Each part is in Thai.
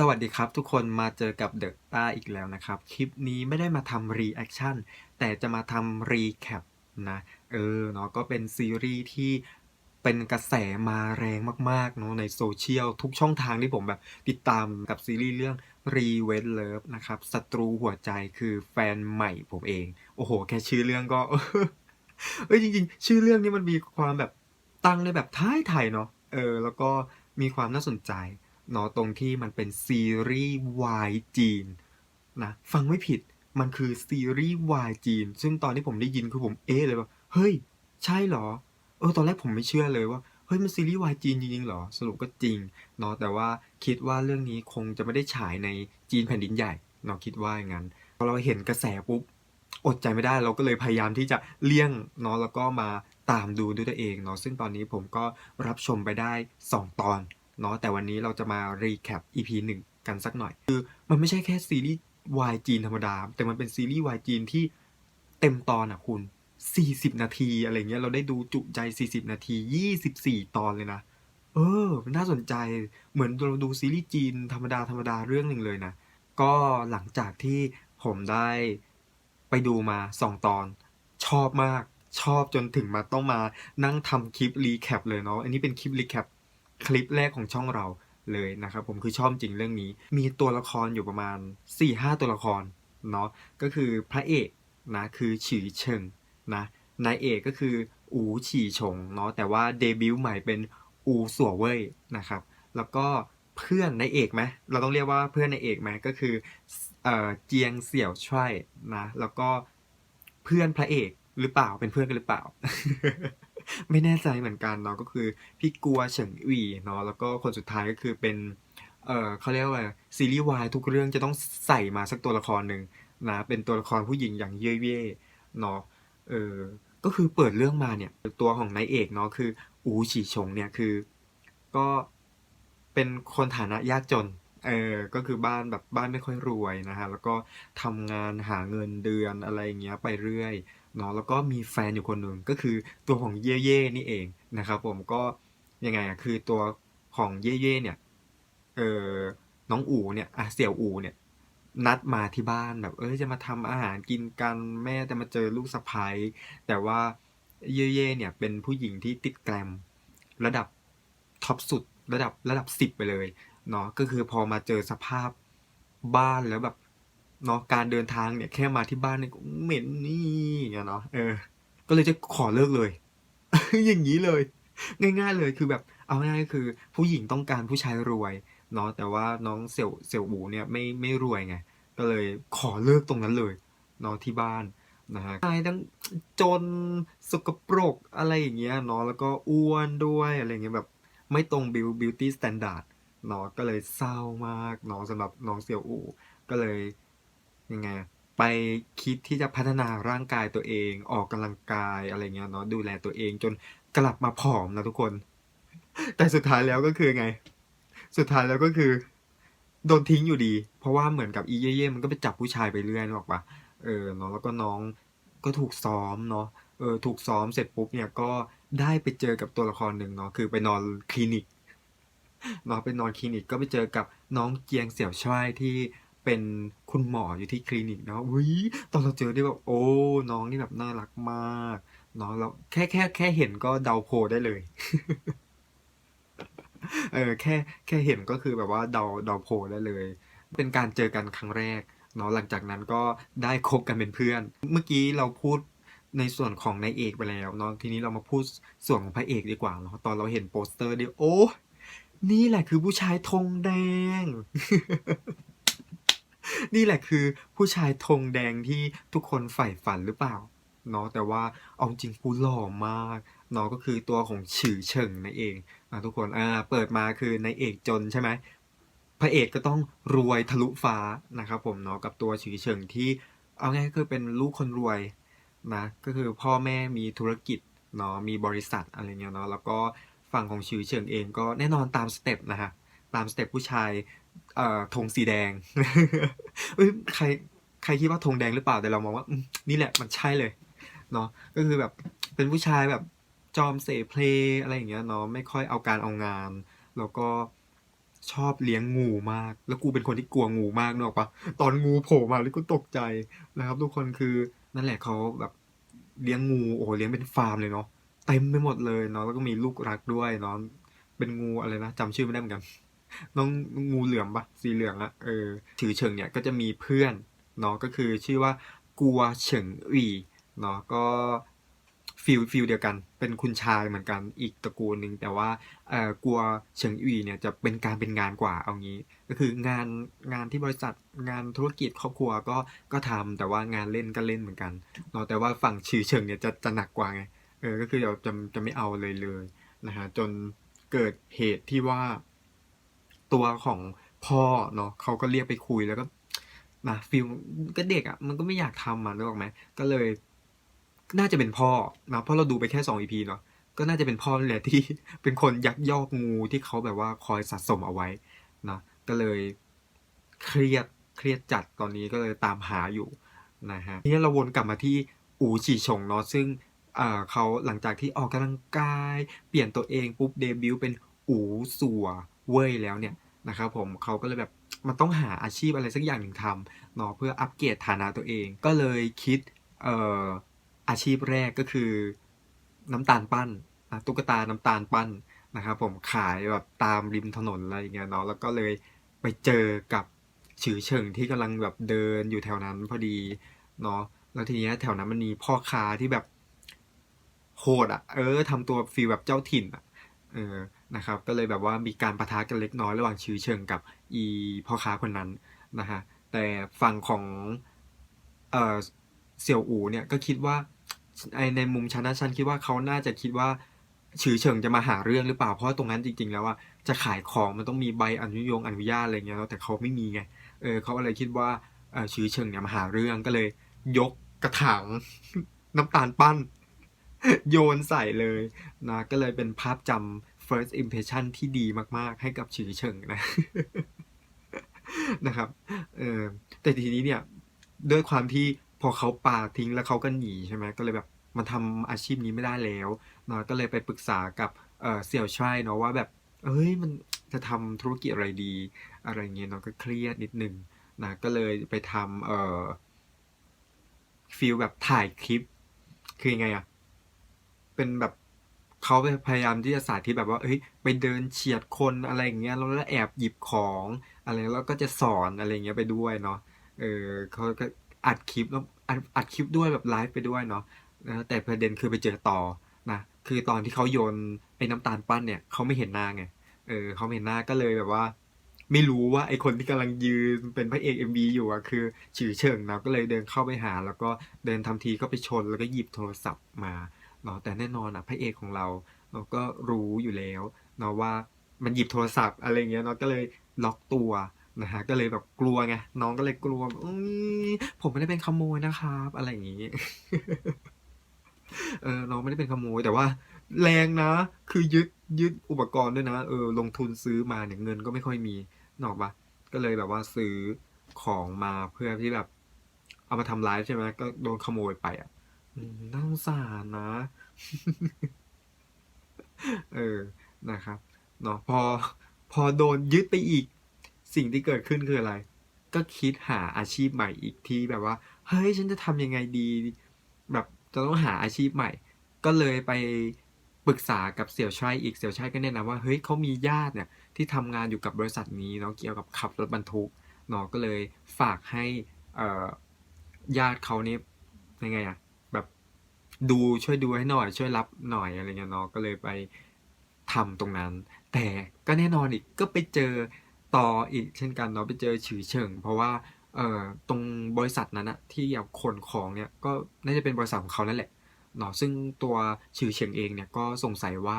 สวัสดีครับทุกคนมาเจอกับเดอะต้าอีกแล้วนะครับ คลิปนี้ไม่ได้มาทำรีแอคชั่นแต่จะมาทำรีแคปนะเออเนาะก็เป็นซีรีส์ที่เป็นกระแสมาแรงมากๆเนาะในโซเชียลทุกช่องทางที่ผมแบบติดตามกับซีรีส์เรื่อง r e v e n Love นะครับศัตรูหัวใจคือแฟนใหม่ผมเอง โอ้โห แค่ชื่อเรื่องก็เอ้ยจริง ๆ ชื่อเรื่องนี้มันมีความแบบตั้งในแบบท้ายไทยเนาะเออแล้วก็มีความน่าสนใจ เนาะตรงที่มันเป็นซีรีส์วายจีนนะฟังไม่ผิดมันคือซีรีส์วายจีน ซึ่งตอนที่ผมได้ยินคือผมเอ๊ะเลยว่าเฮ้ย ใช่เหรอเออตอนแรกผมไม่เชื่อเลยว่าเฮ้ยมันซีรีส์วายจีนจริงๆเหรอ สรุปก็จริงเนาะแต่ว่าคิดว่าเรื่องนี้คงจะไม่ได้ฉายในจีนแผ่นดินใหญ่เนาะคิดว่าอย่างนั้นพอเราเห็นกระแสปุ๊บอดใจไม่ได้เราก็เลยพยายามที่จะเลี่ยงเนาะแล้วก็มาตามดูด้วยตัวเองเนาะซึ่งตอนนี้ผมก็รับชมไปได้ 2 ตอน เนาะแต่วันนี้เราจะมารีแคป EP 1 กันสักหน่อย คือมันไม่ใช่แค่ซีรีส์วายจีนธรรมดา แต่มันเป็นซีรีส์วายจีนที่เต็มตอนอะคุณ 40 นาทีอะไรเงี้ยเราได้ดูจุใจ 40 นาที 24 ตอนเลยนะ เออน่าสนใจเหมือนเราดูซีรีส์จีนธรรมดาธรรมดาเรื่องหนึ่งเลยนะ ก็หลังจากที่ผมได้ไปดูมาสองตอน ชอบมากชอบจนถึงมาต้องมานั่งทำคลิปรีแคปเลยเนาะอันนี้เป็นคลิปรีแคป คลิปแรกของช่องเราเลยนะครับผมคือชอบจริงเรื่องนี้ มีตัวละครอยู่ประมาณ 4-5 ตัวละครเนาะก็คือพระเอกนะคือฉีเฉิงนะนายเอกก็คืออูฉีฉงเนาะแต่ว่าเดบิวต์ใหม่เป็นอูสัวเว่ยนะครับแล้วก็เพื่อนนายเอกไหมเราต้องเรียกว่าเพื่อนนายเอกไหมก็คือเอ่อเจียงเสี่ยวช่วยนะแล้วก็เพื่อนพระเอกหรือเปล่าเป็นเพื่อนกันหรือเปล่า ไม่แน่ใจเหมือนกันเนาะก็คือพี่กัวเฉิงอีหวีเนาะแล้วก็คนสุดท้ายก็คือเป็นเออเขาเรียกว่าซีรีส์วายทุกเรื่องจะต้องใส่มาสักตัวละครหนึ่งนะเป็นตัวละครผู้หญิงอย่างเย่เย่เนาะเออก็คือเปิดเรื่องมาเนี่ยตัวของนายเอกเนาะคืออูฉีชงเนี่ยคือ ก็เป็นคนฐานะยากจนเออก็คือบ้านแบบบ้านไม่ค่อยรวยนะฮะแล้วก็ทำงานหาเงินเดือนอะไรเงี้ยไปเรื่อย เนาะแล้วก็มีแฟนอยู่คนหนึ่งก็คือตัวของเย่เย่นี่เองนะครับ ผมก็ยังไงอะคือตัวของเย่เย่เนี่ยเออน้องอูเนี่ยอะเสี่ยวอูเนี่ยนัดมาที่บ้านแบบ เออจะมาทำอาหารกินกันแม่จะมาเจอลูกสะใภ้แต่ว่าเย่เย่เนี่ยเป็นผู้หญิงที่ติดแกรมระดับท็อปสุดระดับระดับสิบไปเลยเนาะก็คือพอมาเจอสภาพบ้านแล้วแบบ เนาะการเดินทางเนี่ยแค่มาที่บ้านเนี่ยก็เหม็นนี่อย่างเนาะเออ ก็เลยจะขอเลิกเลย อย่างนี้เลย ง่าย ๆเลยคือแบบเอาง่ายๆคือ ผู้หญิงต้องการผู้ชายรวยเนาะแต่ว่าน้องเสี่ยวเสี่ยวบูเนี่ยไม่ไม่รวยไงก็เลยขอเลิกตรงนั้นเลยเนาะที่บ้านนะฮะชายทั้งจนสกปรกอะไรอย่างเงี้ยเนาะแล้วก็อ้วนด้วยอะไรเงี้ยแบบไม่ตรงบิวบิวตี้สแตนดาร์ดเนาะก็เลยเศร้ามากเนาะสำหรับน้องเสี่ยวอูก็เลย ยังไงไปคิดที่จะพัฒนาร่างกายตัวเอง ออกกำลังกายอะไรเงี้ยเนาะดูแลตัวเองจนกลับมาผอมนะทุกคน แต่สุดท้ายแล้วก็คือไง สุดท้ายแล้วก็คือ โดนทิ้งอยู่ดี เพราะว่าเหมือนกับอีเย่เย่มันก็ไปจับผู้ชายไปเรื่อยนึกออกปะเออเนาะแล้วก็น้องก็ถูกซ้อมเนาะเออถูกซ้อมเสร็จปุ๊บเนี่ยก็ได้ไปเจอกับตัวละครหนึ่งเนาะคือไปนอนคลินิกเนาะไปนอนคลินิกก็ไปเจอกับน้องเจียงเสี่ยวช่ายที่ เป็นคุณหมออยู่ที่คลินิกเนาะวิตอนเราเจอได้แบบโอ้น้องนี่แบบน่ารักมากเนาะแล้วแค่แค่แค่เห็นก็เดาโพลได้เลย เออแค่แค่เห็นก็คือแบบว่าเดาเดาโพลได้เลย เป็นการเจอกันครั้งแรกเนาะหลังจากนั้นก็ได้คบกันเป็นเพื่อน เมื่อกี้เราพูดในส่วนของนายเอกไปแล้วเนาะทีนี้เรามาพูดส่วนของพระเอกดีกว่าเนาะตอนเราเห็นโปสเตอร์ดิโอ้นี่แหละคือผู้ชายธงแดง นี่แหละคือผู้ชายธงแดงที่ทุกคนใฝ่ฝันหรือเปล่าเนาะแต่ว่าเอาจริงกูหล่อมากเนาะก็คือตัวของฉือเฉิงนั่นเองอะทุกคนอ่าเปิดมาคือนายเอกจนใช่ไหมพระเอกก็ต้องรวยทะลุฟ้านะครับผมเนาะกับตัวฉือเฉิงที่เอาง่ายๆคือเป็นลูกคนรวยนะก็คือพ่อแม่มีธุรกิจเนาะมีบริษัทอะไรเงี้ยเนาะแล้วก็ฝั่งของฉือเฉิงเองก็แน่นอนตามสเต็ปนะฮะตามสเต็ปผู้ชาย ธงสีแดงเอ้ยใครใครคิดว่าธงแดงหรือเปล่าแต่เรามองว่านี่แหละมันใช่เลยเนาะก็คือแบบเป็นผู้ชายแบบจอมเสเพลอะไรอย่างเงี้ยเนาะไม่ค่อยเอาการเอางาน แล้วก็ชอบเลี้ยงงูมาก แล้วกูเป็นคนที่กลัวงูมากนึกออกปะตอนงูโผล่มาแล้วกูตกใจนะครับ ทุกคนคือนั่นแหละเขาแบบเลี้ยงงูโอ้เลี้ยงเป็นฟาร์มเลยเนาะเต็มไปหมดเลยเนาะแล้วก็มีลูกรักด้วยเนาะเป็นงูอะไรนะจำชื่อไม่ได้เหมือนกัน น้องงูเหลือมปะสีเหลืองอะเออถือเฉิงเนี่ยก็จะมีเพื่อนเนาะก็คือชื่อว่ากัวเฉิงอีเนาะก็ฟิลฟิลเดียวกัน เป็นคุณชายเหมือนกันอีกตระกูลหนึ่งแต่ว่าเอ่อกัวเฉิงอีเนี่ยจะเป็นการเป็นงานกว่าเอางี้ ก็คืองานงานที่บริษัทงานธุรกิจครอบครัวก็ก็ทำแต่ว่างานเล่นก็เล่นเหมือนกันเนาะแต่ว่าฝั่งชื่อเฉิงเนี่ยจะจะหนักกว่าไงเออก็คือจะจะจะไม่เอาเลยเลยนะฮะจนเกิดเหตุที่ว่า ตัวของพ่อเนาะเขาก็เรียกไปคุยแล้วก็นะฟิลก็เด็กอะ่ะมันก็ไม่อยากทำอะนึกออกไหมก็เลย น่าจะเป็นพ่อนะเพราะเราดูไปแค่สองอีพีเนาะก็น่าจะเป็นพ่อแหละที่เป็นคนยักยอกงูที่เขาแบบว่าคอยสะสมเอาไว้นะก็เลยเครียดเครียดจัดตอนนี้ก็เลยตามหาอยู่นะฮะทีนี้เราวนกลับมาที่อูฉีชงเนาะซึ่งเอ่อเขาหลังจากที่ออกกำลังกาย เปลี่ยนตัวเองปุ๊บเดบิวต์เป็นอูสัว เว่ยแล้วเนี่ยนะครับผมเขาก็เลยแบบมันต้องหาอาชีพอะไรสักอย่างหนึ่งทำเนาะเพื่ออัปเกรดฐานะตัวเอง ก็เลยคิดเอ่ออาชีพแรกก็คือน้ำตาลปั้นนะตุ๊กตาน้ำตาลปั้นนะครับผมขายแบบตามริมถนนอะไรอย่างเงี้ยเนาะแล้วก็เลยไปเจอกับฉือเฉิงที่กำลังแบบเดินอยู่แถวนั้นพอดีเนาะแล้วทีเนี้ยแถวนั้นมันมีพ่อค้าที่แบบโหดอะ เออทำตัวฟีลแบบเจ้าถิ่นอะเออ นะครับก็เลยแบบว่ามีการประทะกันเล็กน้อยระหว่างชื่อเชิงกับอีพ่อค้าคนนั้นนะฮะแต่ฝั่งของเออเสี่ยวอูเนี่ยก็คิดว่าไอในมุมฉันนะฉันคิดว่าเขาน่าจะคิดว่าชื่อเฉิงจะมาหาเรื่องหรือเปล่าเพราะตรงนั้นจริง ๆ แล้วว่าจะขายของมันต้องมีใบอนุโยงอนุญาตอะไรเงี้ยแต่เขาไม่มีไงเออเขาอะไรคิดว่าชื่อเฉิงเนี่ยมาหาเรื่องก็เลย ยกกระถางน้ำตาลปั้น โยนใส่เลยนะก็เลยเป็นภาพจำ first impression ที่ดีมาก ๆ ให้กับฉือเฉิงนะนะครับเออแต่ทีนี้เนี่ย ด้วยความที่พอเขาปาทิ้งแล้วเขาก็หนีใช่ไหมก็เลยแบบมันทำอาชีพนี้ไม่ได้แล้วเนาะก็เลยไปปรึกษากับเออเสี่ยวช่ายเนาะว่าแบบเอ้ยมันจะทำธุรกิจอะไรดี อะไรเงี้ยเนาะก็เครียดนิดนึงนะก็เลยไปทำเอ่อฟีลแบบถ่ายคลิป คือยังไงอะเป็นแบบ เขาพยายามที่จะสาธิตแบบว่า เอ้ย ไปเดินเฉียดคนอะไรอย่างเงี้ย แล้วแอบหยิบของอะไรแล้วก็จะสอนอะไรเงี้ยไปด้วยเนาะ เออเขาก็อัดคลิปแล้วอัดอัดคลิปด้วยแบบไลฟ์ไปด้วยเนาะ แต่ประเด็นคือไปเจอต่อนะ คือตอนที่เขาโยนไอ้น้ำตาลปั้นเนี่ยเขาไม่เห็นหน้าไง เออเขาไม่เห็นหน้าก็เลยแบบว่า ไม่รู้ว่าไอคนที่กำลังยืนเป็นพระเอก MV อยู่อะคือฉือเฉิงนะก็เลยเดินเข้าไปหา แล้วก็เดินทำทีก็ไปชนแล้วก็หยิบโทรศัพท์มา เนาะแต่แน่นอนอะพระเอกของเราเราก็รู้อยู่แล้วเนาะว่ามันหยิบโทรศัพท์อะไรเงี้ยเนาะก็เลยล็อกตัวนะฮะก็เลยแบบกลัวไงน้องก็เลยกลัวอุ้ยผมไม่ได้เป็นขโมยนะครับ อะไรอย่างงี้เออน้องไม่ได้เป็นขโมยแต่ว่า แรงนะ คือยึดยึดอุปกรณ์ด้วยนะเออลงทุนซื้อมาเนี่ยเงินก็ไม่ค่อยมีนอกปะก็เลยแบบว่าซื้อของมาเพื่อที่แบบ เอามาทำไลฟ์ใช่ไหมก็โดนขโมยไปอะ น่าสงสารนะ เออ นะครับเนาะพอ พอโดนยึดไปอีก สิ่งที่เกิดขึ้นคืออะไร ก็คิดหาอาชีพใหม่อีกที่แบบว่า เฮ้ย ฉันจะทำยังไงดี แบบจะต้องหาอาชีพใหม่ ก็เลยไปปรึกษากับเสี่ยวชัยอีก เสี่ยวชัยก็แนะนำว่า เฮ้ยเขามีญาติเนี่ย ที่ทำงานอยู่กับบริษัทนี้เนาะ เกี่ยวกับขับรถบรรทุกเนาะ ก็เลยฝากให้ญาติเขานี่ยังไงอะ ดูช่วยดูให้หน่อย ช่วยรับหน่อยอะไรเงี้ยเนาะก็เลยไปทำตรงนั้น แต่ก็แน่นอนอีกก็ไปเจอต่ออีกเช่นกันเนาะไปเจอฉือเฉิง เพราะว่าเอ่อตรงบริษัทนั้นอะที่เอาขนของเนี่ยก็น่าจะเป็นบริษัทของเขานั่นแหละเนาะซึ่งตัวชื่อเฉียงเองเนี่ยก็สงสัยว่า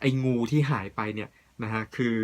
ไอ้งูที่หายไปเนี่ยนะฮะคือ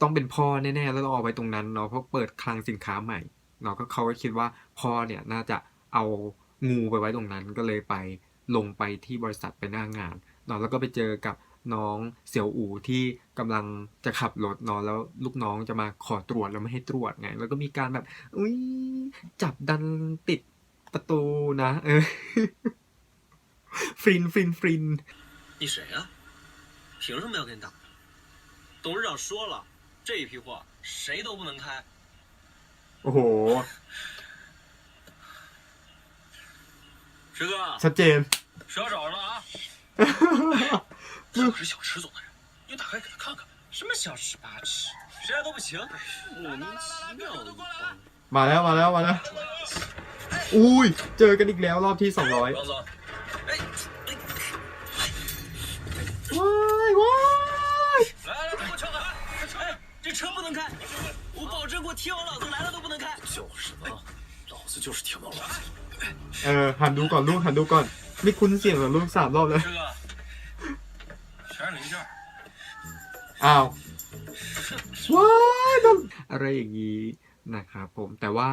ต้องเป็นพ่อแน่ๆแล้วต้องเอาไว้ตรงนั้นเนาะเพราะเปิดคลังสินค้าใหม่เนาะก็เขาก็คิดว่าพ่อเนี่ยน่าจะเอา งูไปไว้ตรงนั้นก็เลยไปลงไปที่บริษัทไปหน้างงานเนาะแล้วก็ไปเจอกับน้องเสี่ยวอู่ที่กำลังจะขับรถเนาะแล้วลูกน้องจะมาขอตรวจแล้วไม่ให้ตรวจไง แล้วก็มีการแบบอุ้ยจับดันติดประตูนะเออ ฟินฟินฟิน 你谁呀、凭什么要跟你打？ 董事长说了，这一批货谁都不能开。 โอ้โห 石哥， ชัดเจน 蛇找着了啊！他可是小池总的人，你打开给他看看。什么小吃八吃，谁来都不行。莫名其妙的一帮。 มาแล้วมาแล้วมาแล้ว อุ้ย เจอกันอีกแล้วรอบที่ 200 王总，哎哎， ว้ายว้าย 来来，给我敲开！哎，这车不能开，我保证给我听我老子来了都不能开。就是啊，老子就是听我老子。 เออ หันดูก่อนลูกหันดูก่อน ไม่คุ้นเสียงเหรอลูกสามรอบแล้ว 师哥，全是零件。 อ้าวว้ายนั่นอะไรอย่างนี้นะครับผม แต่ว่า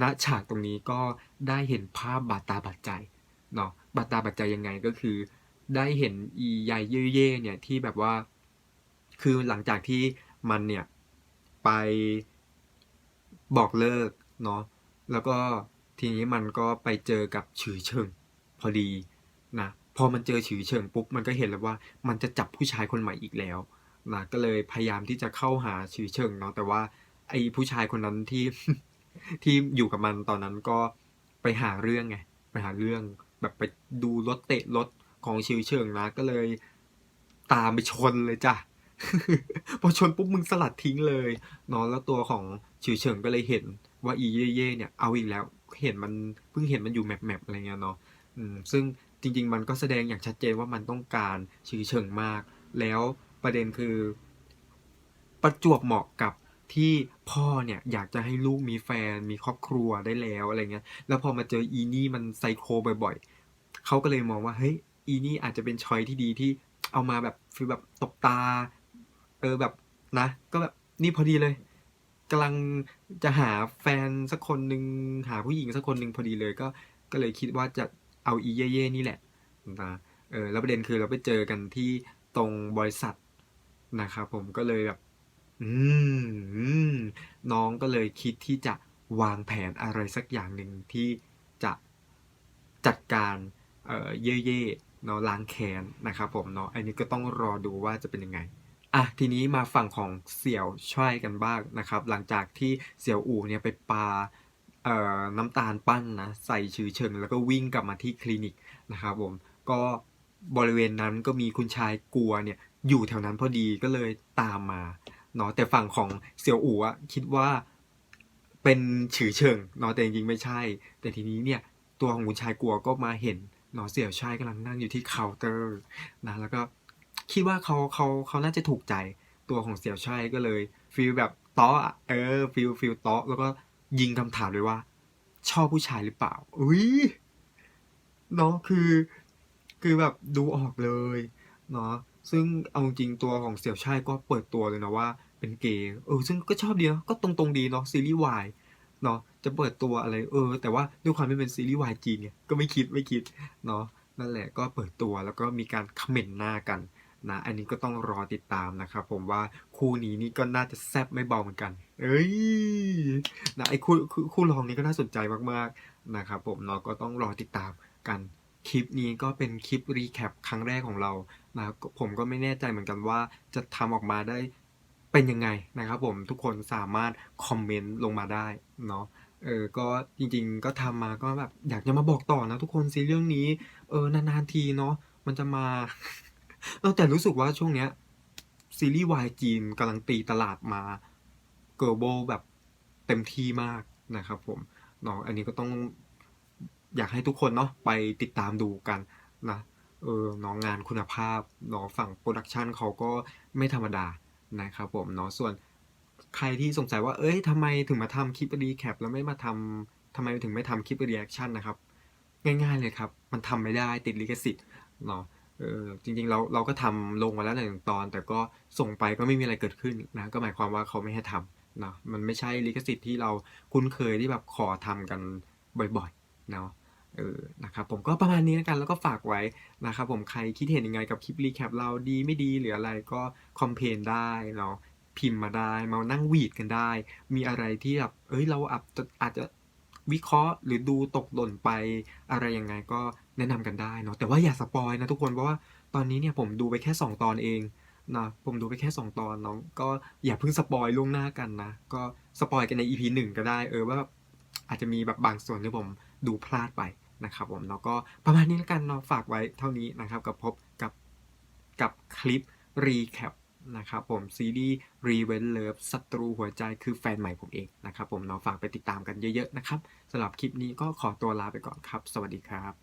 ณฉากตรงนี้ก็ได้เห็นภาพบาดตาบาดใจเนาะบาดตาบาดใจยังไงก็คือ ได้เห็นอียายเย่เย่ๆเนี่ยที่แบบว่า คือหลังจากที่มันเนี่ยไปบอกเลิกเนาะแล้วก็ ทีนี้มันก็ไปเจอกับฉือเชิงพอดีนะพอมันเจอฉือเชิงปุ๊บมันก็เห็นแล้วว่ามันจะจับผู้ชายคนใหม่อีกแล้วนะก็เลยพยายามที่จะเข้าหาชื่อเชิงเนาะแต่ว่าไอ้ผู้ชายคนนั้นที่ที่อยู่กับมันตอนนั้นก็ไปหาเรื่องไงไปหาเรื่องแบบไปดูรถเตะรถของชิวเชิงนะ ก็เลยตามไปชนเลยจ้ะพอชนปุ๊บมึงสลัดทิ้งเลยเนาะแล้วตัวของชิวเชิงก็เลยเห็นว่าอีเย่เย่เนี่ยเอาอีกแล้ว เห็นมันเพิ่งเห็นมันอยู่แมปแมปอะไรเงี้ยเนาะอืมซึ่งจริง ๆ มันก็แสดงอย่างชัดเจนว่ามันต้องการชิวเชิงมาก แล้วประเด็นคือ ประจวบเหมาะกับที่พ่อเนี่ยอยากจะให้ลูกมีแฟนมีครอบครัวได้แล้วอะไรเงี้ย แล้วพอมาเจออีนี่มันไซโคบ่อยๆเขาก็เลยมองว่าเฮ้ยอีนี่อาจจะเป็นชอยที่ดีที่เอามาแบบฟีลแบบตบตา เออแบบนะ ก็แบบนี่พอดีเลย กำลังจะหาแฟนสักคนหนึ่งหาผู้หญิงสักคนหนึ่งพอดีเลยก็ก็เลยคิดว่าจะเอาอีเย่ๆนี่แหละนะเออแล้วประเด็นคือเราไปเจอกันที่ตรงบริษัทนะครับผมก็เลยแบบอืมอืมน้องก็เลยคิดที่จะวางแผนอะไรสักอย่างหนึ่งที่จะจัดการเอ่อเย่ๆเนาะล้างแค้นนะครับผมเนาะอันนี้ก็ต้องรอดูว่าจะเป็นยังไง อะทีนี้มาฝั่งของเสี่ยวช่วยกันบ้างนะครับ หลังจากที่เสี่ยวอู่เนี่ยไปปาเอ่อน้ำตาลปั้นนะใส่ชือเชิง แล้วก็วิ่งกลับมาที่คลินิกนะครับผมก็บริเวณนั้นก็มีคุณชายกลัวเนี่ยอยู่แถวนั้นพอดีก็เลยตามมาเนาะแต่ฝั่งของเสี่ยวอู่อะคิดว่าเป็นฉือเชิงเนาะแต่จริงๆไม่ใช่ แต่ทีนี้เนี่ยตัวของคุณชายกลัวก็มาเห็นเนาะเสี่ยวชายกำลังนั่งอยู่ที่เคาน์เตอร์นะแล้วก็ คิดว่าเขาเขาเขาน่าจะถูกใจตัวของเสี่ยวชายก็เลยฟีลแบบตาะอเออฟีลฟีลตาะแล้วก็ยิงคำถามเลยว่า ชอบผู้ชายหรือเปล่า อุ้ยเนาะคือ คือแบบดูออกเลยเนาะซึ่งเอาจริงตัวของเสี่ยวช่ายก็เปิดตัวเลยนะว่าเป็นเกย์เออ ซึ่งก็ชอบดีนะก็ตรงๆดีเนาะซีรีส์วายเนาะจะเปิดตัวอะไร เออ แต่ว่าด้วยความที่เป็นซีรีส์วายจีนเนี่ยก็ไม่คิดไม่คิดเนาะนั่นแหละก็เปิดตัวแล้วก็มีการคอมเมนต์หน้ากัน นะอันนี้ก็ต้องรอติดตามนะครับผมว่าคู่นี้นี่ก็น่าจะแซ่บไม่เบาเหมือนกัน เอ้ยนะไอ้คู่คู่รองนี้ก็น่าสนใจมากๆนะครับผมเนาะก็ต้องรอติดตามกันคลิปนี้ก็เป็นคลิปรีแคปครั้งแรกของเรานะผมก็ไม่แน่ใจเหมือนกันว่าจะทำออกมาได้เป็นยังไงนะครับผมทุกคนสามารถคอมเมนต์ลงมาได้เนาะเออก็จริงๆก็ทำมาก็แบบอยากจะมาบอกต่อนะทุกคนซีเรื่องนี้เออนานๆทีเนาะมันจะมา เออแต่รู้สึกว่าช่วงเนี้ย ซีรีส์วายจีนกำลังตีตลาดมาเกิร์โบแบบเต็มที่มากนะครับผมเนาะอันนี้ก็ต้องอยากให้ทุกคนเนาะไปติดตามดูกันนะเออน้องงานคุณภาพเนาะฝั่งโปรดักชันเขาก็ไม่ธรรมดานะครับผมเนาะส่วนใครที่สงสัยว่า เอ้ยทำไมถึงมาทำคลิปรีแคปแล้วไม่มาทำทำไมถึงไม่ทำคลิปรีแอคชั่นนะครับ ง่ายๆเลยครับ มันทำไม่ได้ติดลิขสิทธิ์เนาะ เออจริงๆเราเราก็ทำลงมาแล้วหนึ่งตอน แต่ก็ส่งไปก็ไม่มีอะไรเกิดขึ้นนะก็หมายความว่าเขาไม่ให้ทำเนาะมันไม่ใช่ลิขสิทธิ์ที่เราคุ้นเคยที่แบบขอทำกันบ่อยๆเนาะเออนะครับผมก็ประมาณนี้แล้วกันแล้วก็ฝากไว้นะครับผมใครคิดเห็นยังไงกับคลิปรีแคปเราดีไม่ดีหรืออะไรก็คอมเพนได้เนาะพิมพ์มาได้มานั่งวีดกันได้ มีอะไรที่แบบเอ้ยเราอาจจะอาจจะวิเคราะห์หรือดูตกหล่นไปอะไรยังไงก็ แนะนำกันได้เนาะแต่ว่าอย่าสปอยนะทุกคนเพราะว่าตอนนี้เนี่ยผมดูไปแค่ 2 ตอนเองนะผมดูไปแค่ 2 ตอนเนาะก็อย่าเพิ่งสปอยล่วงหน้ากันนะ ก็สปอยกันใน EP 1 ก็ได้เออว่าอาจจะมีแบบบางส่วนที่ผมดูพลาดไปนะครับผมแล้วก็ประมาณนี้แล้วกันเนาะฝากไว้เท่านี้นะครับกับพบกับกับคลิปรีแคปนะครับผมซีรีส์ r e v e n Love ศัตรูหัวใจคือแฟนใหม่ผมเองนะครับผมเนาะฝากไปติดตามกันเยอะๆนะครับสำหรับคลิปนี้ก็ขอตัวลาไปก่อนครับ สวัสดีครับ